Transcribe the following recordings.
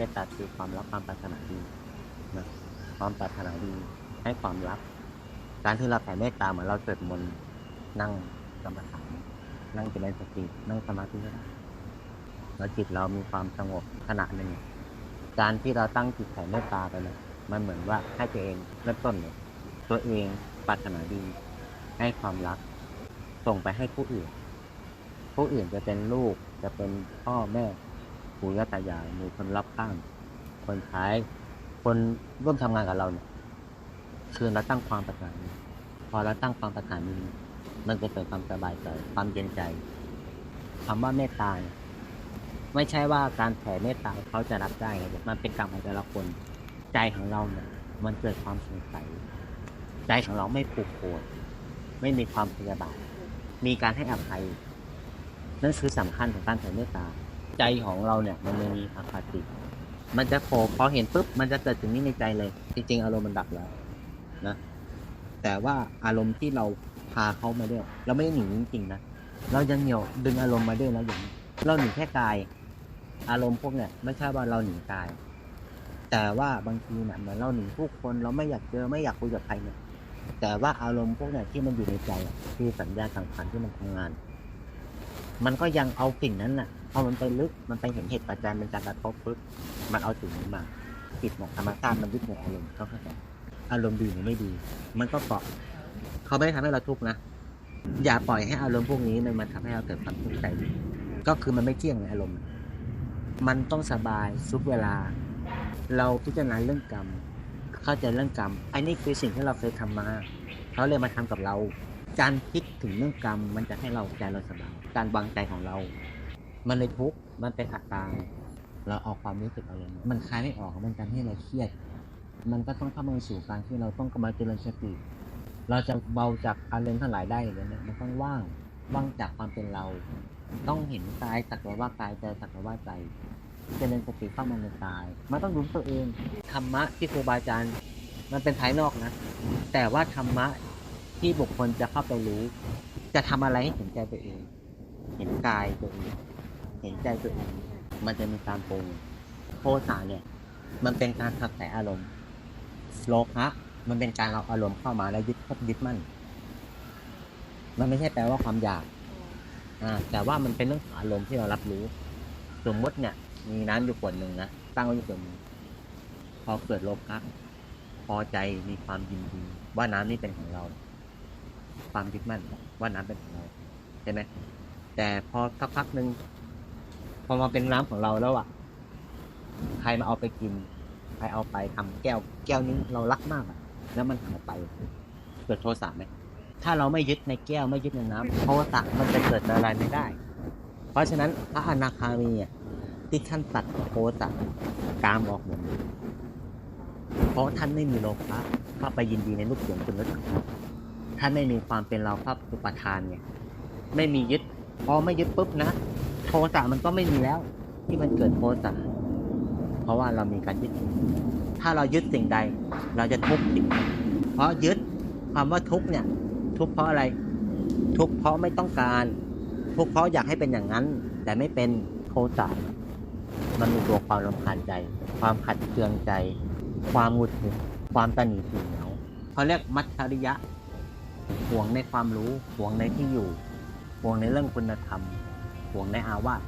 มตตาคือความรักความปรารถนาดีนะความปรารถนาดีให้ความรัก การที่เราแผ่เมตตาเหมือนเราเสวดมนต์นั่งกรรมฐานนั่งเจริญสตินั่งสมาธิก็ได้แล้วจิตเรามีความสงบขณะหนึ่ง การที่เราตั้งจิตแผ่เมตตาไปเลยมันเหมือนว่าให้ตัวเองเริ่มต้นเลยตัวเองปรารถนาดี ให้ความรัก ส่งไปให้ผู้อื่น ผู้อื่นจะเป็นลูกจะเป็นพ่อแม่ ปู่ย่าตายายมีคนรับข้าง คนใช้คนร่วมทำงานกับเราเนี่ยคือเราตั้งความปรารถนาดีพอเราตั้งความปรารถนาดีมันจะเกิดความสบายใจความเย็นใจคำว่าเมตตาไม่ใช่ว่าการแผ่เมตตาเขาจะรับได้มันเป็นกรรมของแต่ละคน ใจของเราเนี่ย มันเกิดความสงสัย ใจของเราไม่ผูกโกรธไม่มีความพยาบาท มีการให้อภัย นั่นคือสำคัญของการแผ่เมตตา ใจของเราเนี่ย มันไม่มีอคติ มันจะโผล่พอเห็นปุ๊บมันจะเกิดถึงนี้ในใจเลย จริง ๆ อารมณ์มันดับแล้วนะแต่ว่าอารมณ์ที่เราพาเขามาด้วย เราไม่ได้หนีจริงๆนะเรายังเหนี่ยวดึงอารมณ์มาด้วยนะอย่างนี้เราหนีแค่กาย อารมณ์พวกเนี่ยไม่ใช่ว่าเราหนีกาย แต่ว่าบางทีเนี่ยเหมือนเราหนีผู้คนเราไม่อยากเจอไม่อยากคุยกับใครเนี่ยแต่ว่าอารมณ์พวกเนี่ยที่มันอยู่ในใจคือสัญญาสังขารที่มันทำงาน มันก็ยังเอาสิ่งนั้นน่ะพอมันไปลึก มันไปเห็นเหตุปัจจัยมันจะกระทบปุ๊บมันเอาสิ่งนี้มาจิตเนี่ยธรรมชาติมันยึดในอารมณ์เขาเข้าใจอารมณ์ดีหรือไม่ดี มันก็เกาะเขาไม่ได้ทำให้เราทุกข์นะ อย่าปล่อยให้อารมณ์พวกนี้มันมาทำให้เราเกิดความทุกข์ใจ ก็คือมันไม่เที่ยงในอารมณ์ มันต้องสบายทุกเวลา เราพิจารณาเรื่องกรรม เข้าใจเรื่องกรรมไอ้นี่คือสิ่งที่เราเคยทำมา เขาเลยมาทำกับเรา การคิดถึงเรื่องกรรม มันจะให้เราใจเราสบายการวางใจของเรา มันเลยทุกข์มันเป็นอัตตาเราเออกความรู้สึกอารมณ์มันคลายไม่ออกมันทำให้เราเครียด มันก็ต้องเข้ามาสู่การที่เราต้องกำลังเจริญสติเราจะเบาจากอารมณ์ทั้งหลายได้อย่างนี้ยมันต้องว่างว่างจากความเป็นเรา ต้องเห็นกายสักแต่ว่ากายใจสักแต่ว่าใจเจริญสติเข้ามาในกายมันต้องรู้ตัวเองธรรมะที่ครูบาอาจารย์มันเป็นภายนอกนะ แต่ว่าธรรมะ ที่บุคคลจะเข้าไปรู้ จะทำอะไรให้เห็นใจตัวเอง เห็นกายตัวเองเห็นใจตัวเองมันจะมีการปรุงโทสะเนี่ย มันเป็นการขับแต่อารมณ์โลภะมันเป็นการเอาอารมณ์เข้ามาแล้วยึดคบยึดมั่น มันไม่ใช่แปลว่าความอยาก อ่า แต่ว่ามันเป็นเรื่องของอารมณ์ที่เรารับรู้ สมมติเนี่ย มีน้ำอยู่ขวดหนึ่งนะ ตั้งไว้อยู่ขวดนึ่งพอเกิดโลภะพอใจมีความยินดีว่าน้ำนี่เป็นของเรา ความยึดมั่นว่าน้ำเป็นของเราใช่ไหมแต่พอสักพักหนึ่งพอมาเป็นน้ำของเราแล้วอะ ใครมาเอาไปกิน ใครเอาไปทำแก้ว แก้วนี้เรารักมากอะ แล้วมันหายไปเกิดโทสะไหมถ้าเราไม่ยึดในแก้วไม่ยึดในน้ำโทสะมันจะเกิดอะไรไม่ได้ เพราะฉะนั้นพระอนาคามีที่ท่านตัดโทสะกามออกหมดเพราะท่านไม่มีโลภะเข้าไปยินดีในรูปเสียงคุณรสของ เขาท่านไม่มีความเป็นเราครับอุปทานเนี่ย ไม่มียึด พอไม่ยึดปุ๊บนะโทสะมันก็ไม่มีแล้ว ที่มันเกิดโทสะเพราะว่าเรามีการยึด ถ้าเรายึดสิ่งใด เราจะทุกข์เพราะยึดความว่าทุกข์เนี่ย ทุกข์เพราะอะไร ทุกข์เพราะไม่ต้องการ ทุกข์เพราะอยากให้เป็นอย่างนั้น แต่ไม่เป็นโทสะมันมีตัวความรำคาญใจ ความขัดเคืองใจ ความหงุดหงิดความตนีทีเหนียวเขาเรียกมัจฉริยะ ห่วงในความรู้ห่วงในที่อยู่ห่วงในเรื่องคุณธรรมห่วงในอาวาส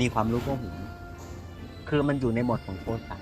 มีความรู้ก็ห่วงคือมันอยู่ในหมดของโทสะ